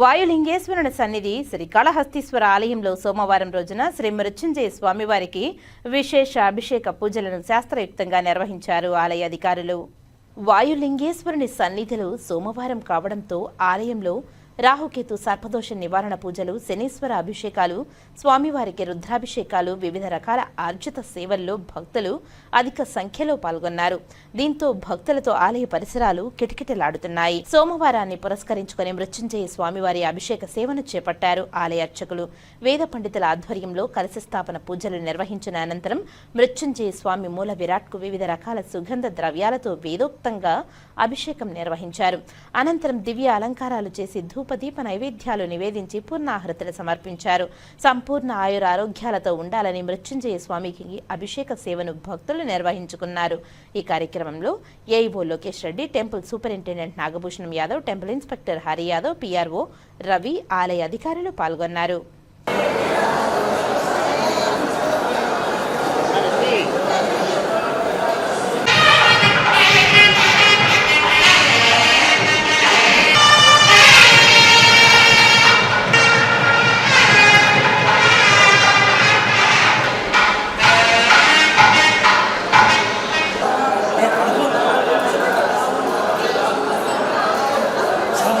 వాయులింగేశ్వరుని సన్నిధి శ్రీకాళహస్తీశ్వర ఆలయంలో సోమవారం రోజున శ్రీ మృత్యుంజయ స్వామివారికి విశేష అభిషేక పూజలను శాస్త్రయుక్తంగా నిర్వహించారు ఆలయ అధికారులు. వాయులింగేశ్వరుని సన్నిధిలో సోమవారం కావడంతో ఆలయంలో రాహుకేతు సర్పదోష నివారణ పూజలు శనీశ్వర అభిషేకాలు స్వామివారికి రుద్రాభిషేకాలు వివిధ రకాల ఆర్జిత సేవల్లో భక్తులు అధిక సంఖ్యలో పాల్గొన్నారు. దీంతో భక్తులతో ఆలయ పరిసరాలు కిటకిటలాడుతున్నాయి. సోమవారాన్ని పురస్కరించుకుని మృత్యుంజయ స్వామివారి అభిషేక సేవను చేపట్టారు ఆలయ అర్చకులు. వేద పండితుల ఆధ్వర్యంలో కలశ స్థాపన పూజలు నిర్వహించిన అనంతరం మృత్యుంజయ స్వామి మూల విరాట్కు వివిధ రకాల సుగంధ ద్రవ్యాలతో వేదోక్తంగా అభిషేకం నిర్వహించారు. అనంతరం దివ్య అలంకారాలు చేసి ధూపదీప నైవేద్యాలు నివేదించి పూర్ణాహృతులు సమర్పించారు. సంపూర్ణ ఆయుర ఆరోగ్యాలతో ఉండాలని మృత్యుంజయ స్వామికి అభిషేక సేవను భక్తులు నిర్వహించుకున్నారు. ఈ కార్యక్రమంలో AEO Lokesh Reddy temple superintendent Nagabhushanam Yadav temple inspector Hari Yadav PRO Ravi ఆలయ అధికారులు పాల్గొన్నారు.